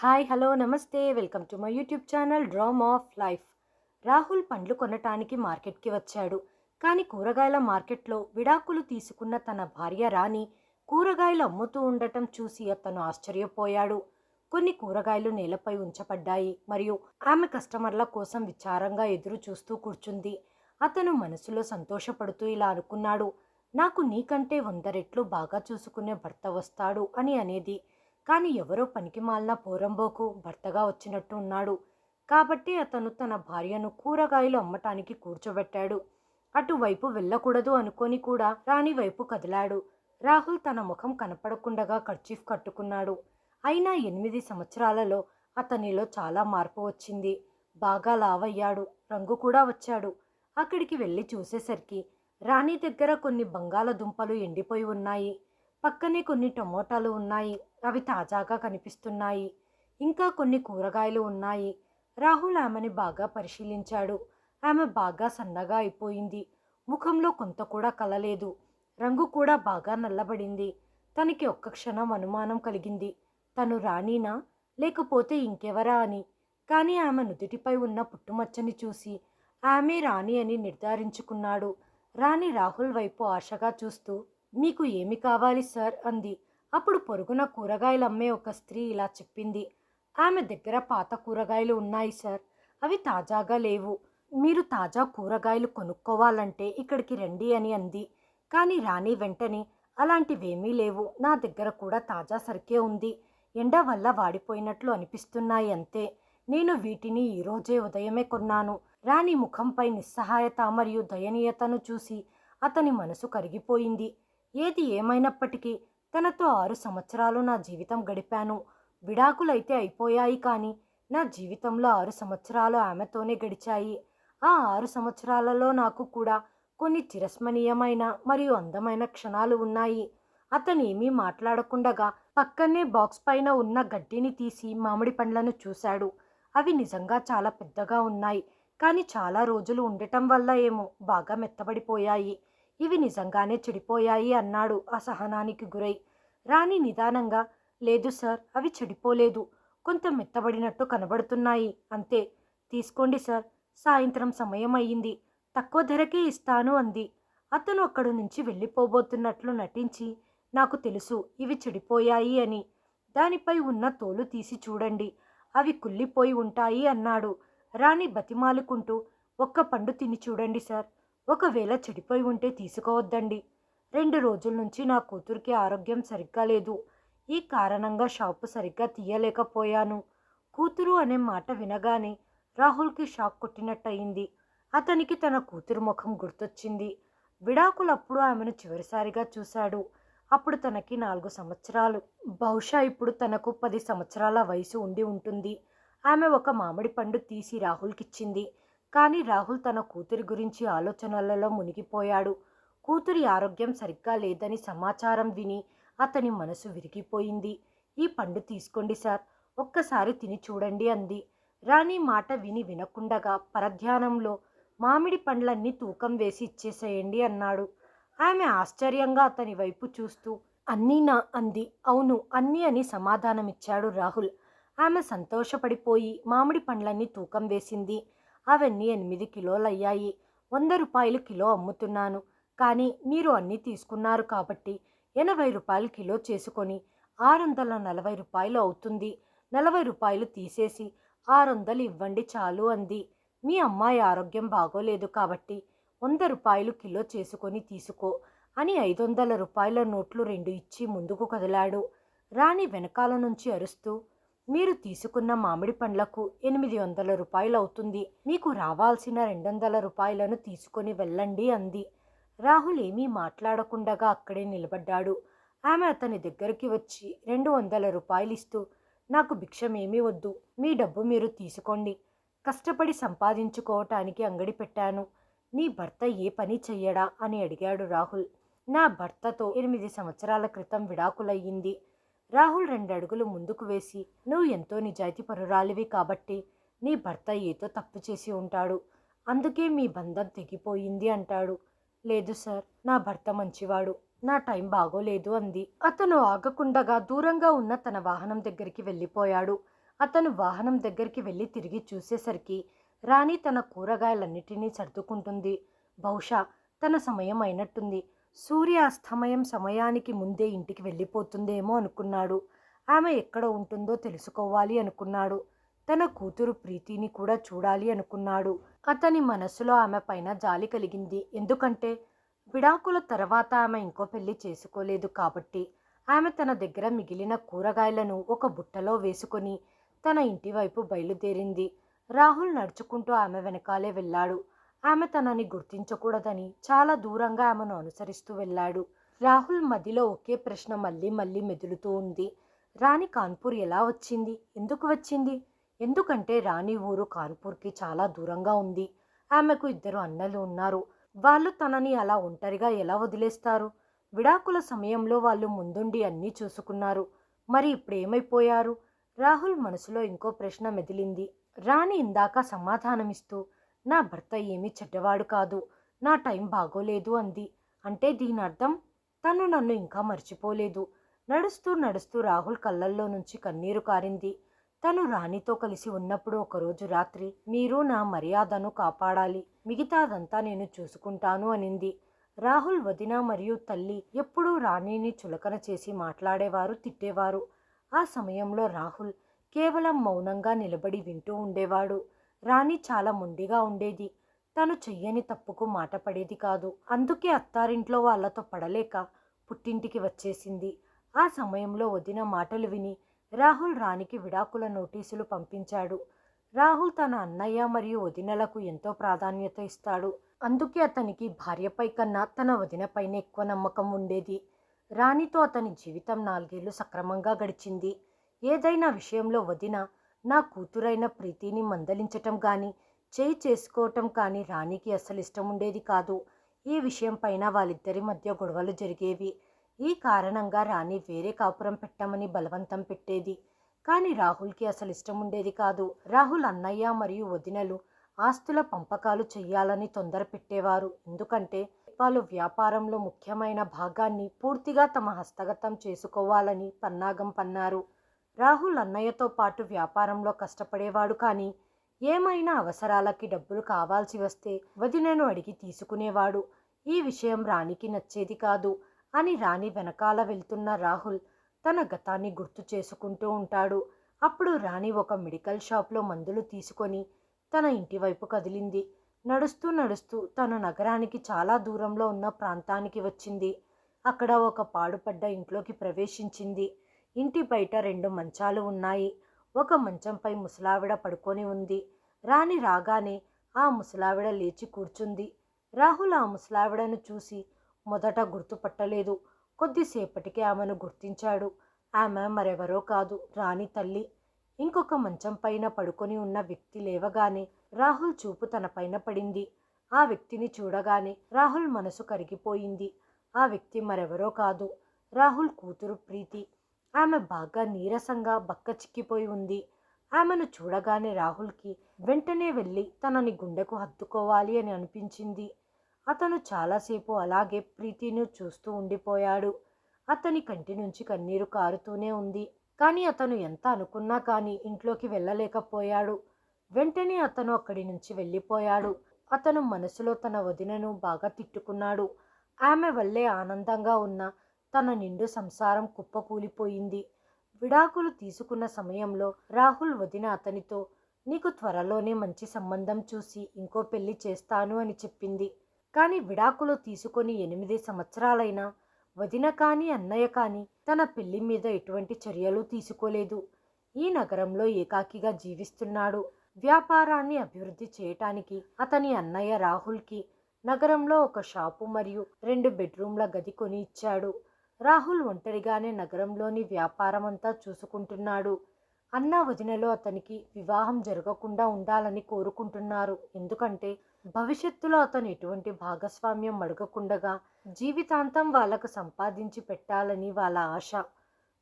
Hi hello namaste. Welcome to my YouTube channel dream of life. Rahul పండ్లు కొనటానికి మార్కెట్కి వచ్చాడు. కానీ కూరగాయల మార్కెట్లో విడాకులు తీసుకున్న తన భార్య రాణి కూరగాయలు అమ్ముతూ ఉండటం చూసి అతను ఆశ్చర్యపోయాడు. కొన్ని కూరగాయలు నేలపై ఉంచబడ్డాయి మరియు ఆమె కస్టమర్ల కోసం విచారంగా ఎదురు చూస్తూ కూర్చుంది. అతను మనసులో సంతోషపడుతూ ఇలా అనుకున్నాడు నాకు నీకంటే వంద రెట్లు బాగా చూసుకునే భర్త వస్తాడు అని అనేది కానీ ఎవరో పనికిమాలిన పోరంబోకు భర్తగా వచ్చినట్టు ఉన్నాడు. కాబట్టి అతను తన భార్యను కూరగాయలు అమ్మటానికి కూర్చోబెట్టాడు. అటువైపు వెళ్ళకూడదు అనుకొని కూడా రాణి వైపు కదిలాడు. రాహుల్ తన ముఖం కనపడకుండగా కర్చీఫ్ కట్టుకున్నాడు. అయినా ఎనిమిది సంవత్సరాలలో అతనిలో చాలా మార్పు వచ్చింది. బాగా లావయ్యాడు. రంగు కూడా వచ్చాడు. అక్కడికి వెళ్ళి చూసేసరికి రాణి దగ్గర కొన్ని బంగాళదుంపలు ఎండిపోయి ఉన్నాయి. పక్కనే కొన్ని టమోటాలు ఉన్నాయి. అవి తాజాగా కనిపిస్తున్నాయి. ఇంకా కొన్ని కూరగాయలు ఉన్నాయి. రాహుల్ ఆమెని బాగా పరిశీలించాడు. ఆమె బాగా సన్నగా అయిపోయింది. ముఖంలో కొంత కూడా కలలేదు. రంగు కూడా బాగా నల్లబడింది. తనకి ఒక్క క్షణం అనుమానం కలిగింది. తను రాణీనా? లేకపోతే ఇంకెవరా అని. కానీ ఆమె నుదుటిపై ఉన్న పుట్టుమచ్చని చూసి ఆమె రాణి అని నిర్ధారించుకున్నాడు. రాణి రాహుల్ వైపు ఆశగా చూస్తూ మీకు ఏమి కావాలి సార్? అంది. అప్పుడు పొరుగున కూరగాయలు అమ్మే ఒక స్త్రీ ఇలా చెప్పింది. ఆమె దగ్గర పాత కూరగాయలు ఉన్నాయి సార్. అవి తాజాగా లేవు. మీరు తాజా కూరగాయలు కొనుక్కోవాలంటే ఇక్కడికి రండి అని అంది. కానీ రాణి వెంటనే అలాంటివేమీ లేవు. నా దగ్గర కూడా తాజా సరికే ఉంది. ఎండ వల్ల వాడిపోయినట్లు అనిపిస్తున్నాయి అంతే. నేను వీటిని ఈరోజే ఉదయమే కొన్నాను రాణి ముఖంపై నిస్సహాయత మరియు దయనీయతను చూసి అతని మనసు కరిగిపోయింది. ఏది ఏమైనప్పటికీ తనతో ఆరు సంవత్సరాలు నా జీవితం గడిపాను. విడాకులైతే అయిపోయాయి కానీ నా జీవితంలో ఆరు సంవత్సరాలు ఆమెతోనే గడిచాయి. ఆ ఆరు సంవత్సరాలలో నాకు కూడా కొన్ని చిరస్మనీయమైన మరియు అందమైన క్షణాలు ఉన్నాయి. అతను ఏమీ మాట్లాడకుండగా పక్కనే బాక్స్ పైన ఉన్న గడ్డిని తీసి మామిడి పండ్లను చూశాడు. అవి నిజంగా చాలా పెద్దగా ఉన్నాయి. కానీ చాలా రోజులు ఉండటం వల్ల ఏమో బాగా మెత్తబడిపోయాయి. ఇవి నిజంగానే చెడిపోయాయి అన్నాడు అసహనానికి గురై. రాణి నిదానంగా లేదు సార్ అవి చెడిపోలేదు. కొంత మెత్తబడినట్టు కనబడుతున్నాయి. అంతే. తీసుకోండి సార్. సాయంత్రం సమయం అయ్యింది. తక్కువ ధరకే ఇస్తాను అంది. అతను అక్కడి నుంచి వెళ్ళిపోబోతున్నట్లు నటించి నాకు తెలుసు ఇవి చెడిపోయాయి అని. దానిపై ఉన్న తోలు తీసి చూడండి. అవి కుళ్ళిపోయి ఉంటాయి అన్నాడు. రాణి బతిమాలుకుంటూ ఒక్క పండు తిని చూడండి సార్. ఒకవేళ చెడిపోయి ఉంటే తీసుకోవద్దండి. రెండు రోజుల నుంచి నా కూతురికి ఆరోగ్యం సరిగ్గా లేదు. ఈ కారణంగా షాపు సరిగ్గా తీయలేకపోయాను. కూతురు అనే మాట వినగానే రాహుల్కి షాక్ కొట్టినట్టయింది. అతనికి తన కూతురు ముఖం గుర్తొచ్చింది. విడాకులప్పుడు ఆమెను చివరిసారిగా చూశాడు. అప్పుడు తనకి నాలుగు సంవత్సరాలు. బహుశా ఇప్పుడు తనకు పది సంవత్సరాల వయసు ఉండి ఉంటుంది. ఆమె ఒక మామిడి పండు తీసి రాహుల్కిచ్చింది. కానీ రాహుల్ తన కూతురి గురించి ఆలోచనలలో మునిగిపోయాడు. కూతురి ఆరోగ్యం సరిగ్గా లేదని సమాచారం విని అతని మనసు విరిగిపోయింది. ఈ పండు తీసుకోండి సార్ ఒక్కసారి తిని చూడండి అంది. రాణి మాట విని వినకుండగా పరధ్యానంలో మామిడి పండ్లన్నీ తూకం వేసి ఇచ్చేసేయండి అన్నాడు. ఆమె ఆశ్చర్యంగా అతని వైపు చూస్తూ అన్నీనా అంది. అవును అన్నీ అని సమాధానమిచ్చాడు రాహుల్. ఆమె సంతోషపడిపోయి మామిడి పండ్లన్నీ తూకం వేసింది. అవన్నీ ఎనిమిది కిలోలయ్యాయి. వంద రూపాయలు కిలో అమ్ముతున్నాను. కానీ మీరు అన్నీ తీసుకున్నారు కాబట్టి ఎనభై రూపాయలు కిలో చేసుకొని ఆరు వందల నలభై రూపాయలు అవుతుంది. నలభై రూపాయలు తీసేసి ఆరు వందలు ఇవ్వండి చాలు అంది. మీ అమ్మాయి ఆరోగ్యం బాగోలేదు కాబట్టి వంద రూపాయలు కిలో చేసుకొని తీసుకో అని ఐదు వందల రూపాయల నోట్లు రెండు ఇచ్చి ముందుకు కదిలాడు. రాణి వెనకాల నుంచి అరుస్తూ మీరు తీసుకున్న మామిడి పండ్లకు ఎనిమిది వందల రూపాయలు అవుతుంది. మీకు రావాల్సిన రెండు వందల రూపాయలను తీసుకొని వెళ్ళండి అంది. రాహుల్ ఏమీ మాట్లాడకుండగా అక్కడే నిలబడ్డాడు. ఆమె అతని దగ్గరికి వచ్చి రెండు వందల రూపాయలు ఇస్తూ నాకు భిక్షమేమీ వద్దు. మీ డబ్బు మీరు తీసుకోండి. కష్టపడి సంపాదించుకోవటానికి అంగడి పెట్టాను. నీ భర్త ఏ పని చెయ్యడా అని అడిగాడు రాహుల్. నా భర్తతో ఎనిమిది సంవత్సరాల క్రితం విడాకులయ్యింది. రాహుల్ రెండు అడుగులు ముందుకు వేసి నువ్వు ఎంతో నిజాయితీ పరురాలివి కాబట్టి నీ భర్త ఏదో తప్పు చేసి ఉంటాడు. అందుకే మీ బంధం తెగిపోయింది అంటాడు. లేదు సార్ నా భర్త మంచివాడు. నా టైం బాగోలేదు అంది. అతను ఆగకుండగా దూరంగా ఉన్న తన వాహనం దగ్గరికి వెళ్ళిపోయాడు. అతను వాహనం దగ్గరికి వెళ్ళి తిరిగి చూసేసరికి రాణి తన కూరగాయలన్నిటినీ సర్దుకుంటుంది. బహుశా తన సమయం అయినట్టుంది. సూర్యాస్తమయం సమయానికి ముందే ఇంటికి వెళ్ళిపోతుందేమో అనుకున్నాడు. ఆమె ఎక్కడ ఉంటుందో తెలుసుకోవాలి అనుకున్నాడు. తన కూతురు ప్రీతిని కూడా చూడాలి అనుకున్నాడు. అతని మనసులో ఆమె పైన జాలి కలిగింది. ఎందుకంటే విడాకుల తర్వాత ఆమె ఇంకో పెళ్ళి చేసుకోలేదు కాబట్టి ఆమె తన దగ్గర మిగిలిన కూరగాయలను ఒక బుట్టలో వేసుకొని తన ఇంటి వైపు బయలుదేరింది. రాహుల్ నడుచుకుంటూ ఆమె వెనకాలే వెళ్ళాడు. ఆమె తనని గుర్తించకూడదని చాలా దూరంగా ఆమెను అనుసరిస్తూ వెళ్ళాడు. రాహుల్ మదిలో ఒకే ప్రశ్న మళ్ళీ మళ్ళీ మెదులుతూ ఉంది. రాణి కాన్పూర్ ఎలా వచ్చింది? ఎందుకు వచ్చింది? ఎందుకంటే రాణి ఊరు కాన్పూర్కి చాలా దూరంగా ఉంది. ఆమెకు ఇద్దరు అన్నలు ఉన్నారు. వాళ్ళు తనని అలా ఒంటరిగా ఎలా వదిలేస్తారు? విడాకుల సమయంలో వాళ్ళు ముందుండి అన్నీ చూసుకున్నారు. మరి ఇప్పుడు ఏమైపోయారు? రాహుల్ మనసులో ఇంకో ప్రశ్న మెదిలింది. రాణి ఇందాక సమాధానమిస్తూ నా భర్త ఏమీ చెడ్డవాడు కాదు. నా టైం బాగోలేదు అంది. అంటే దీని అర్థం తను నన్ను ఇంకా మర్చిపోలేదు. నడుస్తూ నడుస్తూ రాహుల్ కళ్ళల్లో నుంచి కన్నీరు కారింది. తను రాణితో కలిసి ఉన్నప్పుడు ఒకరోజు రాత్రి మీరు నా మర్యాదను కాపాడాలి. మిగతాదంతా నేను చూసుకుంటాను అనింది. రాహుల్ వదిన మరియు తల్లి ఎప్పుడూ రాణిని చులకన చేసి మాట్లాడేవారు తిట్టేవారు. ఆ సమయంలో రాహుల్ కేవలం మౌనంగా నిలబడి వింటూ ఉండేవాడు. రాణి చాలా మొండిగా ఉండేది. తను చెయ్యని తప్పుకు మాట పడేది కాదు. అందుకే అత్తారింట్లో వాళ్ళతో పడలేక పుట్టింటికి వచ్చేసింది. ఆ సమయంలో వదిన మాటలు విని రాహుల్ రాణికి విడాకుల నోటీసులు పంపించాడు. రాహుల్ తన అన్నయ్య మరియు వదినలకు ఎంతో ప్రాధాన్యత ఇస్తాడు. అందుకే అతనికి భార్యపై కన్నా తన వదినపైనే ఎక్కువ నమ్మకం ఉండేది. రాణితో అతని జీవితం నాలుగేళ్ళు సక్రమంగా గడిచింది. ఏదైనా విషయంలో వదిన నా కూతురైన ప్రీతిని మందలించటం కానీ చేయి చేసుకోవటం కానీ రాణికి అసలు ఇష్టం ఉండేది కాదు. ఈ విషయం పైన వాళ్ళిద్దరి మధ్య గొడవలు జరిగేవి. ఈ కారణంగా రాణి వేరే కాపురం పెట్టమని బలవంతం పెట్టేది. కానీ రాహుల్కి అసలు ఇష్టం ఉండేది కాదు. రాహుల్ అన్నయ్య మరియు వదినలు ఆస్తుల పంపకాలు చెయ్యాలని తొందర పెట్టేవారు. ఎందుకంటే వాళ్ళు వ్యాపారంలో ముఖ్యమైన భాగాన్ని పూర్తిగా తమ హస్తగతం చేసుకోవాలని పన్నాగం పన్నారు. రాహుల్ అన్నయ్యతో పాటు వ్యాపారంలో కష్టపడేవాడు కానీ ఏమైనా అవసరాలకి డబ్బులు కావాల్సి వస్తే వదినను అడిగి తీసుకునేవాడు. ఈ విషయం రాణికి నచ్చేది కాదు అని రాణి వెనకాల వెళ్తున్న రాహుల్ తన గతాన్ని గుర్తు చేసుకుంటూ ఉంటాడు. అప్పుడు రాణి ఒక మెడికల్ షాప్లో మందులు తీసుకొని తన ఇంటి వైపు కదిలింది. నడుస్తూ నడుస్తూ తన నగరానికి చాలా దూరంలో ఉన్న ప్రాంతానికి వచ్చింది. అక్కడ ఒక పాడుపడ్డ ఇంట్లోకి ప్రవేశించింది. ఇంటి బయట రెండు మంచాలు ఉన్నాయి. ఒక మంచంపై ముసలావిడ పడుకొని ఉంది. రాణి రాగానే ఆ ముసలావిడ లేచి కూర్చుంది. రాహుల్ ఆ ముసలావిడను చూసి మొదట గుర్తుపట్టలేదు. కొద్దిసేపటికి ఆమెను గుర్తించాడు. ఆమె మరెవరో కాదు. రాణి తల్లి. ఇంకొక మంచం పైన పడుకొని ఉన్న వ్యక్తి లేవగానే రాహుల్ చూపు తన పైన పడింది. ఆ వ్యక్తిని చూడగానే రాహుల్ మనసు కరిగిపోయింది. ఆ వ్యక్తి మరెవరో కాదు. రాహుల్ కూతురు ప్రీతి. ఆమె బాగా నీరసంగా బక్క చిక్కిపోయి ఉంది. ఆమెను చూడగానే రాహుల్కి వెంటనే వెళ్ళి తనని గుండెకు హత్తుకోవాలి అని అనిపించింది. అతను చాలాసేపు అలాగే ప్రీతిని చూస్తూ ఉండిపోయాడు. అతని కంటి నుంచి కన్నీరు కారుతూనే ఉంది. కానీ అతను ఎంత అనుకున్నా కానీ ఇంట్లోకి వెళ్ళలేకపోయాడు. వెంటనే అతను అక్కడి నుంచి వెళ్ళిపోయాడు. అతను మనసులో తన వదినను బాగా తిట్టుకున్నాడు. ఆమె వల్లే ఆనందంగా ఉన్న తన నిండు సంసారం కుప్పకూలిపోయింది. విడాకులు తీసుకున్న సమయంలో రాహుల్ వదిన అతనితో నీకు త్వరలోనే మంచి సంబంధం చూసి ఇంకో పెళ్ళి చేస్తాను అని చెప్పింది. కానీ విడాకులు తీసుకొని ఎనిమిది సంవత్సరాలైనా వదిన కానీ అన్నయ్య కానీ తన పెళ్ళి మీద ఎటువంటి చర్యలు తీసుకోలేదు. ఈ నగరంలో ఏకాకిగా జీవిస్తున్నాడు. వ్యాపారాన్ని అభివృద్ధి చేయటానికి అతని అన్నయ్య రాహుల్కి నగరంలో ఒక షాపు మరియు రెండు బెడ్రూమ్ల గది కొని ఇచ్చాడు. రాహుల్ ఒంటరిగానే నగరంలోని వ్యాపారమంతా చూసుకుంటున్నాడు. అన్న వదినలో అతనికి వివాహం జరగకుండా ఉండాలని కోరుకుంటున్నారు. ఎందుకంటే భవిష్యత్తులో అతను ఎటువంటి భాగస్వామ్యం అడగకుండగా జీవితాంతం వాళ్ళకు సంపాదించి పెట్టాలని వాళ్ళ ఆశ.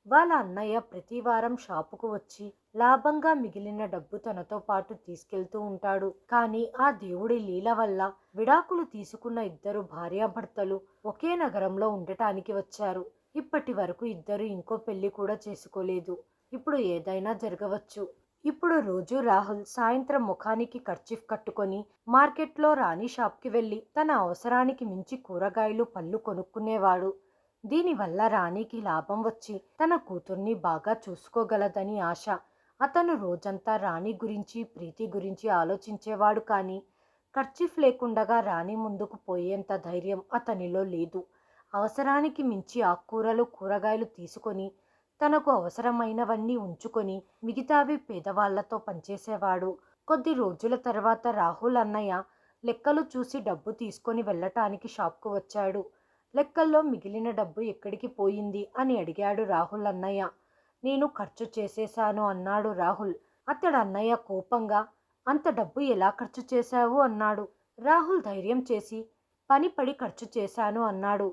వాళ్ళ అన్నయ్య ప్రతి వారం షాపుకు వచ్చి లాభంగా మిగిలిన డబ్బు తనతో పాటు తీసుకెళ్తూ ఉంటాడు. కానీ ఆ దేవుడి లీల వల్ల విడాకులు తీసుకున్న ఇద్దరు భార్యాభర్తలు ఒకే నగరంలో ఉండటానికి వచ్చారు. ఇప్పటి వరకు ఇద్దరు ఇంకో పెళ్ళి కూడా చేసుకోలేదు. ఇప్పుడు ఏదైనా జరగవచ్చు. ఇప్పుడు రోజు రాహుల్ సాయంత్రం ముఖానికి కర్చీఫ్ కట్టుకొని మార్కెట్లో రాణి షాప్కి వెళ్ళి తన అవసరానికి మించి కూరగాయలు పళ్ళు కొనుక్కునేవాడు. దీనివల్ల రాణికి లాభం వచ్చి తన కూతుర్ని బాగా చూసుకోగలదని ఆశ. అతను రోజంతా రాణి గురించి ప్రీతి గురించి ఆలోచించేవాడు కానీ ఖర్చీఫ్ లేకుండగా రాణి ముందుకు పోయేంత ధైర్యం అతనిలో లేదు. అవసరానికి మించి ఆకుకూరలు కూరగాయలు తీసుకొని తనకు అవసరమైనవన్నీ ఉంచుకొని మిగతావి పేదవాళ్ళతో పనిచేసేవాడు. కొద్ది రోజుల తర్వాత రాహుల్ అన్నయ్య లెక్కలు చూసి డబ్బు తీసుకొని వెళ్ళటానికి షాప్కు వచ్చాడు. లెక్కల్లో మిగిలిన డబ్బు ఎక్కడికి పోయింది అని అడిగాడు రాహుల్ అన్నయ్య. నేను ఖర్చు చేసేశాను అన్నాడు రాహుల్. అతడు అన్నయ్య కోపంగా అంత డబ్బు ఎలా ఖర్చు చేశావు అన్నాడు. రాహుల్ ధైర్యం చేసి పని పడి ఖర్చు చేశాను అన్నాడు.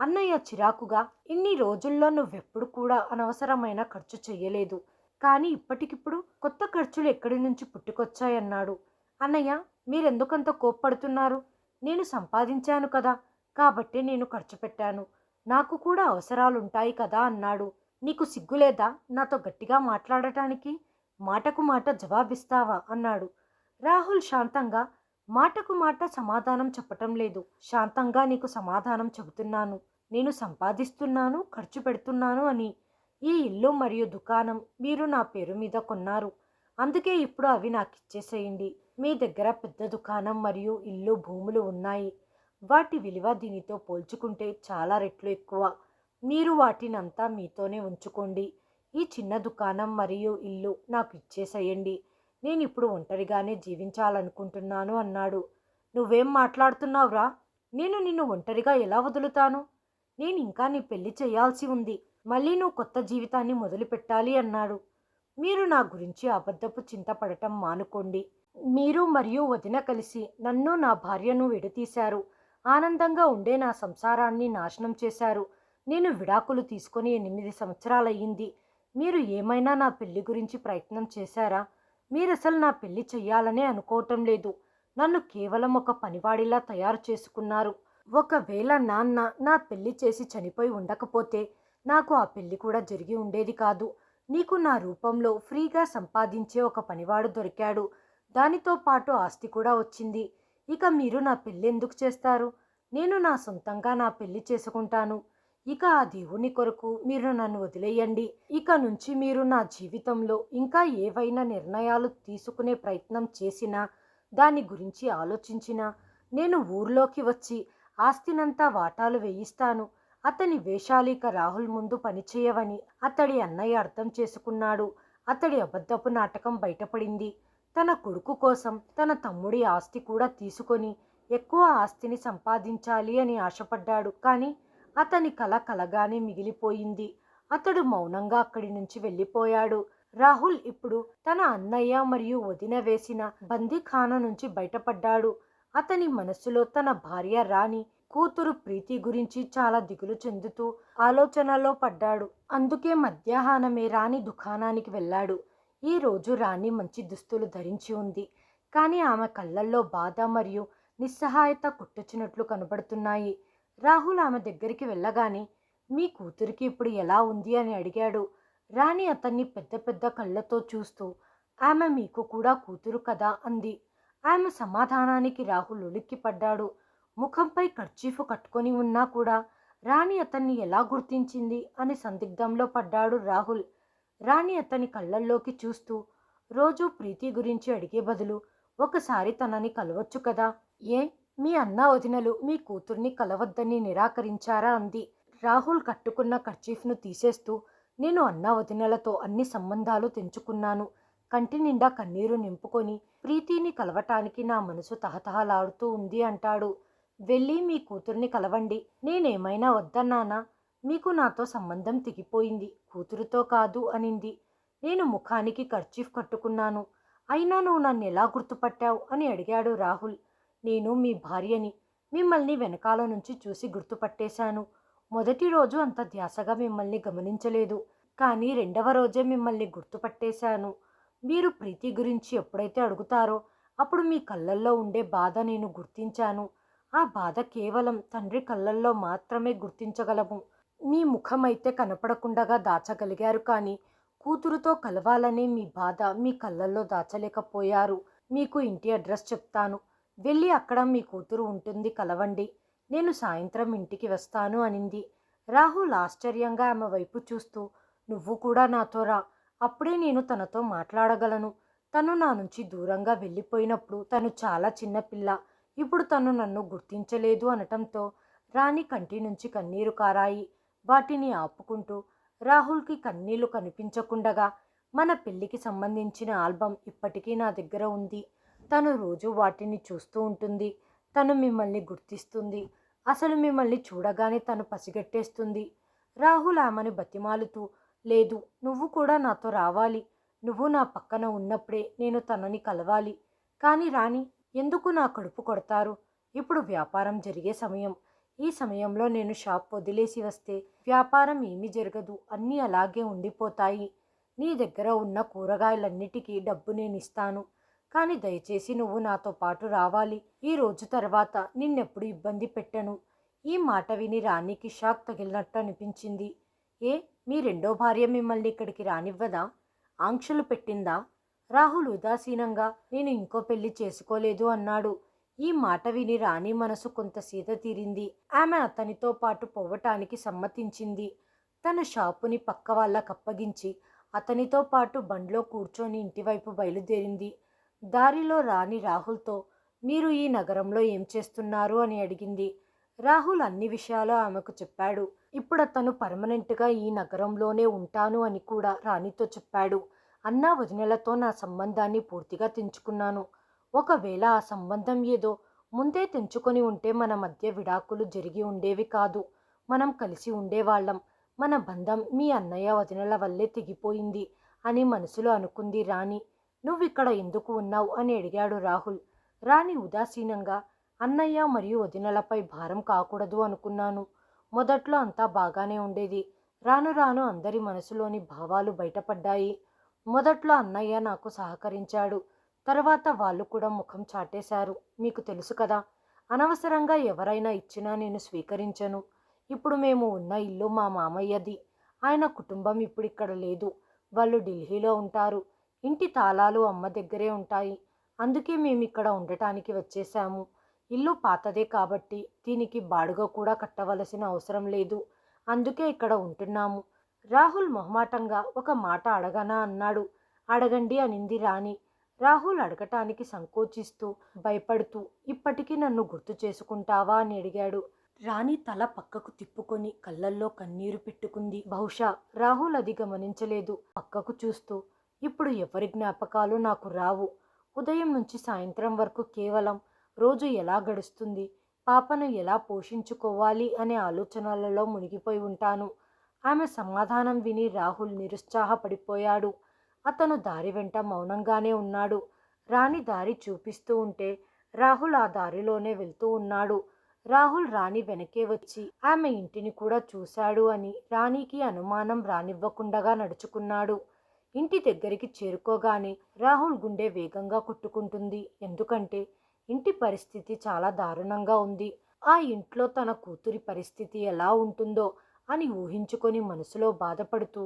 అన్నయ్య చిరాకుగా ఇన్ని రోజుల్లో నువ్వెప్పుడు కూడా అనవసరమైన ఖర్చు చెయ్యలేదు. కానీ ఇప్పటికిప్పుడు కొత్త ఖర్చులు ఎక్కడి నుంచి పుట్టుకొచ్చాయన్నాడు అన్నయ్య మీరెందుకంత కోప్పడుతున్నారు? నేను సంపాదించాను కదా కాబట్టి నేను ఖర్చు పెట్టాను. నాకు కూడా అవసరాలుంటాయి కదా అన్నాడు. నీకు సిగ్గులేదా నాతో గట్టిగా మాట్లాడటానికి మాటకు మాట జవాబిస్తావా? అన్నాడు. రాహుల్ శాంతంగా మాటకు మాట సమాధానం చెప్పటం లేదు. శాంతంగా నీకు సమాధానం చెబుతున్నాను. నేను సంపాదిస్తున్నాను ఖర్చు పెడుతున్నాను అని. ఈ ఇల్లు మరియు దుకాణం మీరు నా పేరు మీద కొన్నారు. అందుకే ఇప్పుడు అవి నాకు ఇచ్చేసేయండి మీ దగ్గర పెద్ద దుకాణం మరియు ఇల్లు భూములు ఉన్నాయి. వాటి విలువ దీనితో పోల్చుకుంటే చాలా రెట్లు ఎక్కువ. మీరు వాటినంతా మీతోనే ఉంచుకోండి. ఈ చిన్న దుకాణం మరియు ఇల్లు నాకు ఇచ్చేసేయండి. నేను ఇప్పుడు ఒంటరిగానే జీవించాలనుకుంటున్నాను అన్నాడు. నువ్వేం మాట్లాడుతున్నావురా? నేను నిన్ను ఒంటరిగా ఎలా వదులుతాను? నేను ఇంకా నీ పెళ్ళి చేయాల్సి ఉంది. మళ్ళీ నువ్వు కొత్త జీవితాన్ని మొదలుపెట్టాలి అన్నాడు. మీరు నా గురించి అబద్ధపు చింతపడటం మానుకోండి. మీరు మరియు వదిన కలిసి నన్ను నా భార్యను విడతీశారు ఆనందంగా ఉండే నా సంసారాన్ని నాశనం చేశారు. నేను విడాకులు తీసుకొని ఎనిమిది సంవత్సరాలయ్యింది. మీరు ఏమైనా నా పెళ్ళి గురించి ప్రయత్నం చేశారా? మీరు అసలు నా పెళ్ళి చెయ్యాలనే అనుకోవటం లేదు. నన్ను కేవలం ఒక పనివాడిలా తయారు చేసుకున్నారు. ఒకవేళ నాన్న నా పెళ్ళి చేసి చనిపోయి ఉండకపోతే నాకు ఆ పెళ్ళి కూడా జరిగి ఉండేది కాదు. నీకు నా రూపంలో ఫ్రీగా సంపాదించే ఒక పనివాడు దొరికాడు. దానితో పాటు ఆస్తి కూడా వచ్చింది. ఇక మీరు నా పెళ్ళి ఎందుకు చేస్తారు? నేను నా సొంతంగా నా పెళ్ళి చేసుకుంటాను. ఇక ఆ దేవుని కొరకు మీరు నన్ను వదిలేయండి. ఇక నుంచి మీరు నా జీవితంలో ఇంకా ఏవైనా నిర్ణయాలు తీసుకునే ప్రయత్నం చేసినా దాని గురించి ఆలోచించినా నేను ఊర్లోకి వచ్చి ఆస్తినంతా వాటాలు వేయిస్తాను. అతని వేషాలిక రాహుల్ ముందు పనిచేయవని అతడి అన్నయ్య అర్థం చేసుకున్నాడు. అతడి అబద్ధపు నాటకం బయటపడింది. తన కొడుకు కోసం తన తమ్ముడి ఆస్తి కూడా తీసుకొని ఎక్కువ ఆస్తిని సంపాదించాలి అని ఆశపడ్డాడు. కానీ అతని కల కలగానే మిగిలిపోయింది. అతడు మౌనంగా అక్కడి నుంచి వెళ్ళిపోయాడు. రాహుల్ ఇప్పుడు తన అన్నయ్య మరియు వదిన వేసిన బందీఖాన నుంచి బయటపడ్డాడు. అతని మనసులో తన భార్య రాణి కూతురు ప్రీతి గురించి చాలా దిగులు చెందుతూ ఆలోచనలో పడ్డాడు. అందుకే మధ్యాహ్నమే రాణి దుకాణానికి వెళ్ళాడు. ఈ రోజు రాణి మంచి దుస్తులు ధరించి ఉంది. కానీ ఆమె కళ్ళల్లో బాధ మరియు నిస్సహాయత కొట్టుచినట్లు కనబడుతున్నాయి. రాహుల్ ఆమె దగ్గరికి వెళ్ళగానే మీ కూతురికి ఇప్పుడు ఎలా ఉంది? అని అడిగాడు. రాణి అతన్ని పెద్ద పెద్ద కళ్ళతో చూస్తూ ఆమె మీకు కూడా కూతురు కదా అంది. ఆమె సమాధానానికి రాహుల్ ఉలిక్కిపడ్డాడు ముఖంపై కర్చీఫ్ కట్టుకొని ఉన్నా కూడా రాణి అతన్ని ఎలా గుర్తించింది అని సందిగ్ధంలో పడ్డాడు రాహుల్. రాణి అతని కళ్ళల్లోకి చూస్తూ రోజు ప్రీతి గురించి అడిగే బదులు ఒకసారి తనని కలవచ్చు కదా? ఏ? మీ అన్న వదినలు మీ కూతుర్ని కలవద్దని నిరాకరించారా అంది. రాహుల్ కట్టుకున్న కర్చీఫ్ను తీసేస్తూ నేను అన్న వదినలతో అన్ని సంబంధాలు తెంచుకున్నాను. కంటి నిండా కన్నీరు నింపుకొని ప్రీతిని కలవటానికి నా మనసు తహతహలాడుతూ ఉంది అంటాడు. వెళ్ళి మీ కూతుర్ని కలవండి. నేనేమైనా వద్దన్నానా? మీకు నాతో సంబంధం తెగిపోయింది. కూతురుతో కాదు అనింది. నేను ముఖానికి కర్చీఫ్ కట్టుకున్నాను. అయినా నువ్వు నన్ను ఎలా గుర్తుపట్టావు? అని అడిగాడు రాహుల్. నేను మీ భార్యని మిమ్మల్ని వెనకాల నుంచి చూసి గుర్తుపట్టేశాను. మొదటి రోజు అంత ధ్యాసగా మిమ్మల్ని గమనించలేదు. కానీ రెండవ రోజే మిమ్మల్ని గుర్తుపట్టేశాను. మీరు ప్రీతి గురించి ఎప్పుడైతే అడుగుతారో అప్పుడు మీ కళ్ళల్లో ఉండే బాధ నేను గుర్తించాను. ఆ బాధ కేవలం తండ్రి కళ్ళల్లో మాత్రమే గుర్తించగలము. మీ ముఖం అయితే కనపడకుండగా దాచగలిగారు కానీ కూతురుతో కలవాలనే మీ బాధ మీ కళ్ళల్లో దాచలేకపోయారు. మీకు ఇంటి అడ్రస్ చెప్తాను. వెళ్ళి అక్కడ మీ కూతురు ఉంటుంది కలవండి. నేను సాయంత్రం ఇంటికి వస్తాను అనింది. రాహుల్ ఆశ్చర్యంగా ఆమె వైపు చూస్తూ నువ్వు కూడా నాతో రా. అప్పుడే నేను తనతో మాట్లాడగలను. తను నా నుంచి దూరంగా వెళ్ళిపోయినప్పుడు తను చాలా చిన్నపిల్ల ఇప్పుడు తను నన్ను గుర్తించలేదు అనటంతో రాణి కంటి నుంచి కన్నీరు కారాయి. వాటిని ఆపుకుంటూ రాహుల్కి కన్నీళ్ళు కనిపించకుండగా మన పెళ్ళికి సంబంధించిన ఆల్బమ్ ఇప్పటికీ నా దగ్గర ఉంది. తను రోజు వాటిని చూస్తూ ఉంటుంది. తను మిమ్మల్ని గుర్తిస్తుంది. అసలు మిమ్మల్ని చూడగానే తను పసిగట్టేస్తుంది. రాహుల్ ఆమెను బతిమాలుతూ లేదు నువ్వు కూడా నాతో రావాలి. నువ్వు నా పక్కన ఉన్నప్పుడే నేను తనని కలవాలి. కానీ రాణి ఎందుకు నా కడుపు కొడతారు? ఇప్పుడు వ్యాపారం జరిగే సమయం. ఈ సమయంలో నేను షాప్ వదిలేసి వస్తే వ్యాపారం ఏమీ జరగదు. అన్నీ అలాగే ఉండిపోతాయి. నీ దగ్గర ఉన్న కూరగాయలన్నిటికీ డబ్బు నేను ఇస్తాను కానీ దయచేసి నువ్వు నాతో పాటు రావాలి. ఈ రోజు తర్వాత నిన్నెప్పుడు ఇబ్బంది పెట్టను. ఈ మాట విని రాణికి షాక్ తగిలినట్టు అనిపించింది. ఏ మీ రెండో భార్య మిమ్మల్ని ఇక్కడికి రానివ్వదా? ఆంక్షలు పెట్టిందా? రాహుల్ ఉదాసీనంగా నేను ఇంకో పెళ్ళి చేసుకోలేదు అన్నాడు. ఈ మాట విని రాణి మనసు కొంత సీత తీరింది. ఆమె అతనితో పాటు పోవటానికి సమ్మతించింది. తన షాపుని పక్క వాళ్ళకప్పగించి అతనితో పాటు బండ్లో కూర్చొని ఇంటివైపు బయలుదేరింది. దారిలో రాణి రాహుల్తో మీరు ఈ నగరంలో ఏం చేస్తున్నారు? అని అడిగింది. రాహుల్ అన్ని విషయాలు ఆమెకు చెప్పాడు. ఇప్పుడు అతను పర్మనెంట్గా ఈ నగరంలోనే ఉంటాను అని కూడా రాణితో చెప్పాడు. అన్నా వదినలతో నా సంబంధాన్ని పూర్తిగా తెంచుకున్నాను. ఒకవేళ ఆ సంబంధం ఏదో ముందే తెంచుకొని ఉంటే మన మధ్య విడాకులు జరిగి ఉండేవి కాదు. మనం కలిసి ఉండేవాళ్ళం. మన బంధం మీ అన్నయ్య వదినల వల్లే తెగిపోయింది అని మనసులో అనుకుంది రాణి. నువ్విక్కడ ఎందుకు ఉన్నావు? అని అడిగాడు రాహుల్. రాణి ఉదాసీనంగా అన్నయ్య మరియు వదినలపై భారం కాకూడదు అనుకున్నాను. మొదట్లో అంతా బాగానే ఉండేది. రాను రాను అందరి మనసులోని భావాలు బయటపడ్డాయి. మొదట్లో అన్నయ్య నాకు సహకరించాడు. తర్వాత వాళ్ళు కూడా ముఖం చాటేశారు. మీకు తెలుసు కదా అనవసరంగా ఎవరైనా ఇచ్చినా నేను స్వీకరించను. ఇప్పుడు మేము ఉన్న ఇల్లు మా మామయ్యది. ఆయన కుటుంబం ఇప్పుడు ఇక్కడ లేదు. వాళ్ళు ఢిల్లీలో ఉంటారు. ఇంటి తాళాలు అమ్మ దగ్గరే ఉంటాయి. అందుకే మేము ఇక్కడ ఉండటానికి వచ్చేసాము ఇల్లు పాతదే కాబట్టి దీనికి బాడుగ కూడా కట్టవలసిన అవసరం లేదు. అందుకే ఇక్కడ ఉంటున్నాము. రాహుల్ మొహమాటంగా ఒక మాట అడగనా అన్నాడు. అడగండి అనింది రాణి. రాహుల్ అడగటానికి సంకోచిస్తూ భయపడుతూ ఇప్పటికీ నన్ను గుర్తు చేసుకుంటావా అని అడిగాడు. రాణి తల పక్కకు తిప్పుకొని కళ్ళల్లో కన్నీరు పెట్టుకుంది. బహుశా రాహుల్ అది గమనించలేదు. పక్కకు చూస్తూ ఇప్పుడు ఎవరి జ్ఞాపకాలు నాకు రావు. ఉదయం నుంచి సాయంత్రం వరకు కేవలం రోజు ఎలా గడుస్తుంది పాపను ఎలా పోషించుకోవాలి అనే ఆలోచనలలో మునిగిపోయి ఉంటాను. ఆమె సమాధానం విని రాహుల్ నిరుత్సాహపడిపోయాడు. అతను దారి వెంట మౌనంగానే ఉన్నాడు. రాణి దారి చూపిస్తూ ఉంటే రాహుల్ ఆ దారిలోనే వెళ్తూ ఉన్నాడు. రాహుల్ రాణి వెనకే వచ్చి ఆమె ఇంటిని కూడా చూశాడు అని రాణికి అనుమానం రానివ్వకుండగా నడుచుకున్నాడు. ఇంటి దగ్గరికి చేరుకోగానే రాహుల్ గుండె వేగంగా కొట్టుకుంటుంది. ఎందుకంటే ఇంటి పరిస్థితి చాలా దారుణంగా ఉంది. ఆ ఇంట్లో తన కూతురి పరిస్థితి ఎలా ఉంటుందో అని ఊహించుకొని మనసులో బాధపడుతూ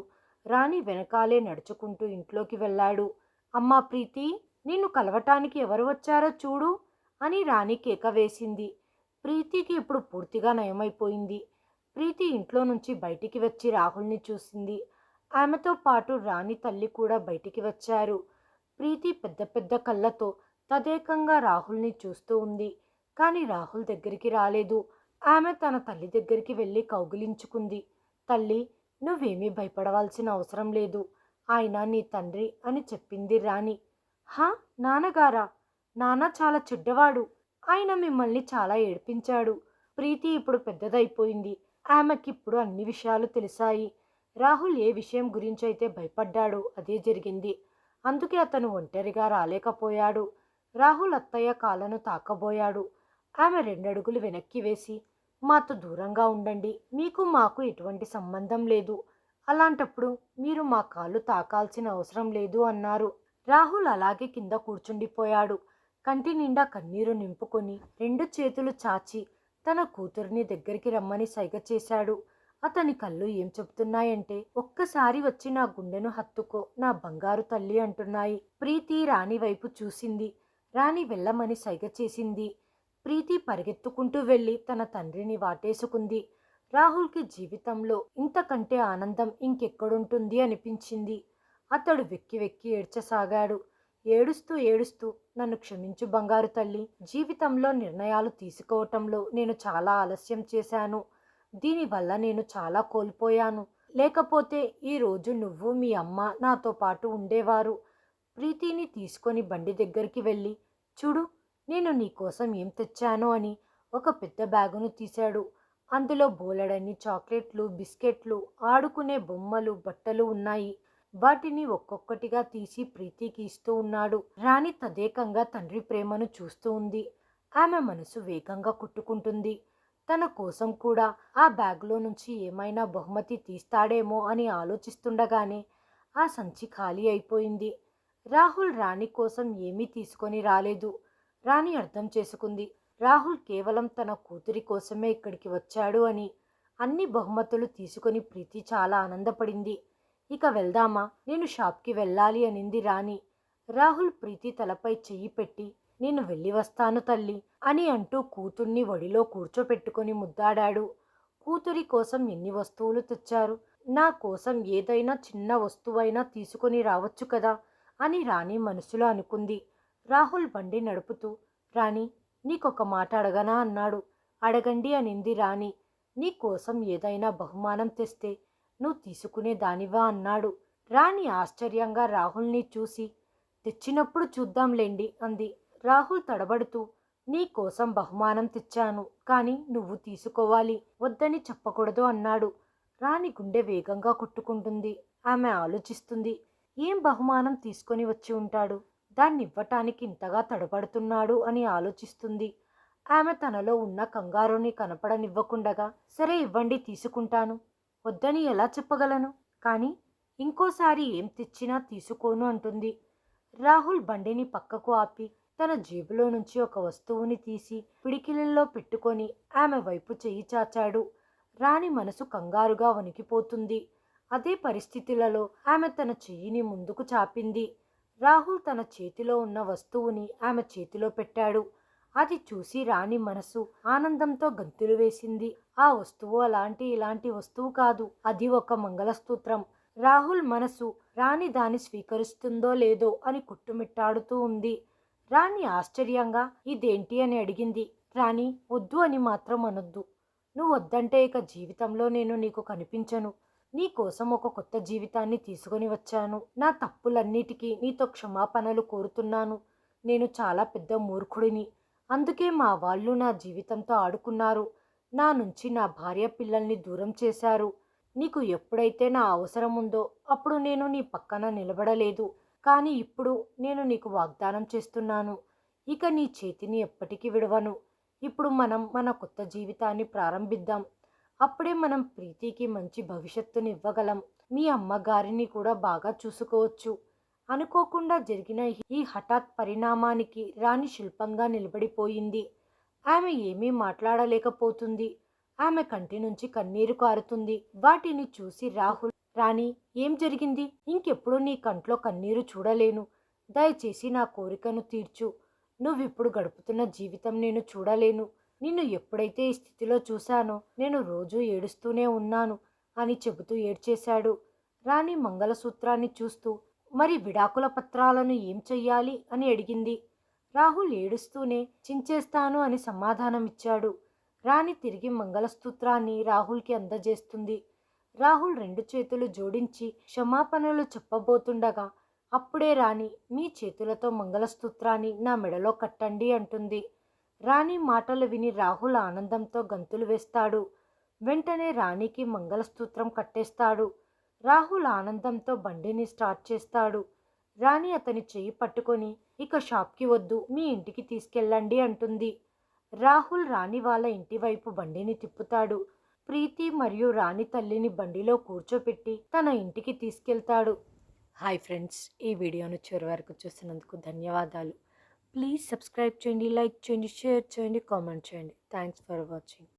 రాణి వెనకాలే నడుచుకుంటూ ఇంట్లోకి వెళ్ళాడు. అమ్మా ప్రీతి నిన్ను కలవటానికి ఎవరు వచ్చారో చూడు అని రాణి కేక వేసింది. ప్రీతికి ఇప్పుడు పూర్తిగా నయమైపోయింది. ప్రీతి ఇంట్లో నుంచి బయటికి వచ్చి రాహుల్ని చూసింది. ఆమెతో పాటు రాణి తల్లి కూడా బయటికి వచ్చారు. ప్రీతి పెద్ద పెద్ద కళ్ళతో తదేకంగా రాహుల్ని చూస్తూ ఉంది. కానీ రాహుల్ దగ్గరికి రాలేదు. ఆమె తన తల్లి దగ్గరికి వెళ్ళి కౌగిలించుకుంది. తల్లి నువ్వేమీ భయపడవలసిన అవసరం లేదు. ఆయన నీ తండ్రి అని చెప్పింది రాణి. హా నాన్నగారా? నాన్న చాలా చెడ్డవాడు. ఆయన మిమ్మల్ని చాలా ఏడ్పించాడు. ప్రీతి ఇప్పుడు పెద్దదైపోయింది. ఆమెకిప్పుడు అన్ని విషయాలు తెలిసాయి. రాహుల్ ఏ విషయం గురించి అయితే భయపడ్డాడో అదే జరిగింది. అందుకే అతను ఒంటరిగా రాలేకపోయాడు. రాహుల్ అత్తయ్య కాలను తాకబోయాడు. ఆమె రెండడుగులు వెనక్కి వేసి మాతో దూరంగా ఉండండి. మీకు మాకు ఎటువంటి సంబంధం లేదు. అలాంటప్పుడు మీరు మా కాళ్ళు తాకాల్సిన అవసరం లేదు అన్నారు. రాహుల్ అలాగే కింద కూర్చుండిపోయాడు. కంటి నిండా కన్నీరు నింపుకొని రెండు చేతులు చాచి తన కూతురిని దగ్గరికి రమ్మని సైగ చేశాడు. అతని కళ్ళు ఏం చెప్తున్నాయంటే ఒక్కసారి వచ్చి నా గుండెను హత్తుకో నా బంగారు తల్లి అంటున్నాయి. ప్రీతి రాణి వైపు చూసింది. రాణి వెళ్ళమని సైగ చేసింది. ప్రీతి పరిగెత్తుకుంటూ వెళ్ళి తన తండ్రిని వాటేసుకుంది. రాహుల్కి జీవితంలో ఇంతకంటే ఆనందం ఇంకెక్కడుంటుంది అనిపించింది. అతడు వెక్కి వెక్కి ఏడ్చసాగాడు. ఏడుస్తూ ఏడుస్తూ నన్ను క్షమించు బంగారు తల్లి జీవితంలో నిర్ణయాలు తీసుకోవటంలో నేను చాలా ఆలస్యం చేశాను. దీనివల్ల నేను చాలా కోల్పోయాను. లేకపోతే ఈరోజు నువ్వు మీ అమ్మ నాతో పాటు ఉండేవారు. ప్రీతిని తీసుకొని బండి దగ్గరికి వెళ్ళి చూడు నేను నీకోసం ఏం తెచ్చాను అని ఒక పెద్ద బ్యాగును తీశాడు. అందులో బోలెడన్ని చాక్లెట్లు బిస్కెట్లు ఆడుకునే బొమ్మలు బట్టలు ఉన్నాయి. వాటిని ఒక్కొక్కటిగా తీసి ప్రీతికి ఇస్తూ ఉన్నాడు. రాణి తదేకంగా తండ్రి ప్రేమను చూస్తూ ఉంది. ఆమె మనసు వేగంగా కుట్టుకుంటుంది. తన కోసం కూడా ఆ బ్యాగ్లో నుంచి ఏమైనా బహుమతి తీస్తాడేమో అని ఆలోచిస్తుండగానే ఆ సంచి ఖాళీ అయిపోయింది. రాహుల్ రాణి కోసం ఏమీ తీసుకొని రాలేదు. రాణి అర్థం చేసుకుంది. రాహుల్ కేవలం తన కూతురి కోసమే ఇక్కడికి వచ్చాడు అని అన్ని బహుమతులు తీసుకొని ప్రీతి చాలా ఆనందపడింది. ఇక వెళ్దామా? నేను షాప్కి వెళ్ళాలి అనింది రాణి. రాహుల్ ప్రీతి తలపై చెయ్యి పెట్టి నేను వెళ్ళి వస్తాను తల్లి అని అంటూ కూతుర్ని వడిలో కూర్చోపెట్టుకొని ముద్దాడాడు. కూతురి కోసం ఎన్ని వస్తువులు తెచ్చారు? నా కోసం ఏదైనా చిన్న వస్తువైనా తీసుకొని రావచ్చు కదా? అని రాణి మనసులో అనుకుంది. రాహుల్ బండి నడుపుతూ రాణి నీకొక మాట అడగనా? అన్నాడు. అడగండి అనింది రాణి. నీ కోసం ఏదైనా బహుమానం తెస్తే నువ్వు తీసుకునే దానివా? అన్నాడు. రాణి ఆశ్చర్యంగా రాహుల్ని చూసి తెచ్చినప్పుడు చూద్దాంలేండి అంది. రాహుల్ తడబడుతూ నీ కోసం బహుమానం తెచ్చాను కానీ నువ్వు తీసుకోవాలి వద్దని చెప్పకూడదు అన్నాడు. రాణి గుండె వేగంగా కొట్టుకుంటుంది. ఆమె ఆలోచిస్తుంది ఏం బహుమానం తీసుకొని వచ్చి ఉంటాడు? దాన్ని ఇవ్వటానికి ఇంతగా తడబడుతున్నాడు అని ఆలోచిస్తుంది. ఆమె తనలో ఉన్న కంగారుని కనపడనివ్వకుండగా సరే ఇవ్వండి తీసుకుంటాను. వద్దని ఎలా చెప్పగలను? కానీ ఇంకోసారి ఏం తెచ్చినా తీసుకోను అంటుంది. రాహుల్ బండిని పక్కకు ఆపి తన జేబులో నుంచి ఒక వస్తువుని తీసి పిడికిలిల్లో పెట్టుకొని ఆమె వైపు చెయ్యి చాచాడు. రాణి మనసు కంగారుగా వణికిపోతుంది. అదే పరిస్థితులలో ఆమె తన చెయ్యిని ముందుకు చాపింది. రాహుల్ తన చేతిలో ఉన్న వస్తువుని ఆమె చేతిలో పెట్టాడు. అది చూసి రాణి మనసు ఆనందంతో గంతులు వేసింది. ఆ వస్తువు అలాంటి ఇలాంటి వస్తువు కాదు. అది ఒక మంగళసూత్రం. రాహుల్ మనసు రాణి దాన్ని స్వీకరిస్తుందో లేదో అని కుట్టుమిట్టాడుతూ ఉంది. రాణి ఆశ్చర్యంగా ఇదేంటి? అని అడిగింది. రాణి వద్దు అని మాత్రం అనొద్దు. నువ్వు వద్దంటే ఇక జీవితంలో నేను నీకు కనిపించను. నీ కోసం ఒక కొత్త జీవితాన్ని తీసుకొని వచ్చాను. నా తప్పులన్నిటికీ నీతో క్షమాపణలు కోరుతున్నాను. నేను చాలా పెద్ద మూర్ఖుడిని. అందుకే మా వాళ్ళు నా జీవితంతో ఆడుకున్నారు. నా నుంచి నా భార్య పిల్లల్ని దూరం చేశారు. నీకు ఎప్పుడైతే నా అవసరం ఉందో అప్పుడు నేను నీ పక్కన నిలబడలేదు. కానీ ఇప్పుడు నేను నీకు వాగ్దానం చేస్తున్నాను. ఇక నీ చేతిని ఎప్పటికీ విడవను. ఇప్పుడు మనం మన కొత్త జీవితాన్ని ప్రారంభిద్దాం. అప్పుడే మనం ప్రీతికి మంచి భవిష్యత్తుని ఇవ్వగలం మీ అమ్మగారిని కూడా బాగా చూసుకోవచ్చు. అనుకోకుండా జరిగిన ఈ హఠాత్ పరిణామానికి రాణి శిల్పంగా నిలబడిపోయింది. ఆమె ఏమీ మాట్లాడలేకపోతుంది. ఆమె కంటి నుంచి కన్నీరు కారుతుంది. వాటిని చూసి రాహుల్ రాణి ఏం జరిగింది? ఇంకెప్పుడు నీ కంట్లో కన్నీరు చూడలేను. దయచేసి నా కోరికను తీర్చు. నువ్విప్పుడు గడుపుతున్న జీవితం నేను చూడలేను. నిన్ను ఎప్పుడైతే ఈ స్థితిలో చూశానో నేను రోజూ ఏడుస్తూనే ఉన్నాను అని చెబుతూ ఏడ్చేశాడు. రాణి మంగళసూత్రాన్ని చూస్తూ మరి విడాకుల పత్రాలను ఏం చెయ్యాలి అని అడిగింది. రాహుల్ ఏడుస్తూనే చించేస్తాను అని సమాధానమిచ్చాడు. రాణి తిరిగి మంగళసూత్రాన్ని రాహుల్కి అందజేస్తుంది. రాహుల్ రెండు చేతులు జోడించి క్షమాపణలు చెప్పబోతుండగా అప్పుడే రాణి మీ చేతులతో మంగళసూత్రాన్ని నా మెడలో కట్టండి అంటుంది. రాణి మాటలు విని రాహుల్ ఆనందంతో గంతులు వేస్తాడు. వెంటనే రాణికి మంగళసూత్రం కట్టేస్తాడు. రాహుల్ ఆనందంతో బండిని స్టార్ట్ చేస్తాడు. రాణి అతని చెయ్యి పట్టుకొని ఇక షాప్కి వద్దు మీ ఇంటికి తీసుకెళ్ళండి అంటుంది. రాహుల్ రాణి వాళ్ళ ఇంటి వైపు బండిని తిప్పుతాడు. ప్రీతి మరియు రాణి తల్లిని బండిలో కూర్చోపెట్టి తన ఇంటికి తీసుకెళ్తాడు. హాయ్ ఫ్రెండ్స్ ఈ వీడియోను చివరి వరకు చూసినందుకు ధన్యవాదాలు. ప్లీజ్ సబ్స్క్రైబ్ చేయండి లైక్ చేయండి షేర్ చేయండి కామెంట్ చేయండి. Thanks for watching.